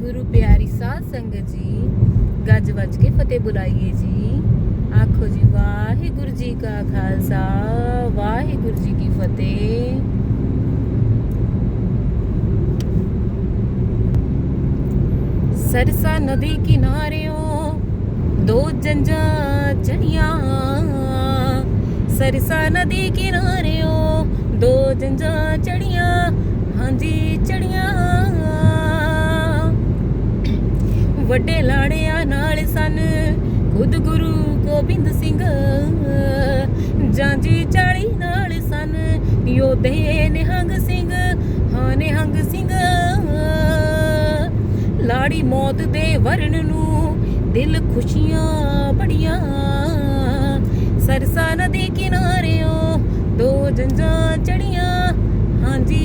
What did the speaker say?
ਗੁਰੂ ਪਿਆਰੀ ਸਾਧ ਸੰਗਤ ਜੀ, ਗੱਜ ਵੱਜ ਕੇ ਫਤਿਹ ਬੁਲਾਈਏ ਜੀ। ਆਖੋ ਜੀ, ਵਾਹਿਗੁਰੂ ਜੀ ਕਾ ਖਾਲਸਾ, ਵਾਹਿਗੁਰੂ ਜੀ ਕੀ ਫਤਿਹ। ਸਰਸਾ ਨਦੀ ਕਿਨਾਰਿਓਂ ਦੋ ਜੰਜਾਂ ਚੜੀਆਂ ਸਰਸਾ ਨਦੀ ਕਿਨਾਰਿਓਂ ਦੋ ਜੰਜਾਂ ਚੜੀਆਂ ਵੱਡੇ ਲਾੜਿਆਂ ਨਾਲ ਸਨ। ਖੁਦ ਗੁਰੂ ਗੋਬਿੰਦ ਸਿੰਘ ਜਾਂਜੀ ਚਾਲੀ ਨਾਲ ਸਨ। ਯੋਧੇ ਨਿਹੰਗ ਸਿੰਘ, ਹਾਂ ਨਿਹੰਗ ਸਿੰਘ। ਲਾੜੀ ਮੌਤ ਦੇ ਵਰਣ ਨੂੰ ਦਿਲ ਖੁਸ਼ੀਆਂ ਬੜੀਆਂ। ਸਰਸਾ ਨਦੀ ਕਿਨਾਰਿਓਂ ਦੋ ਜੰਜਾਂ ਚੜੀਆਂ ਹਾਂਜੀ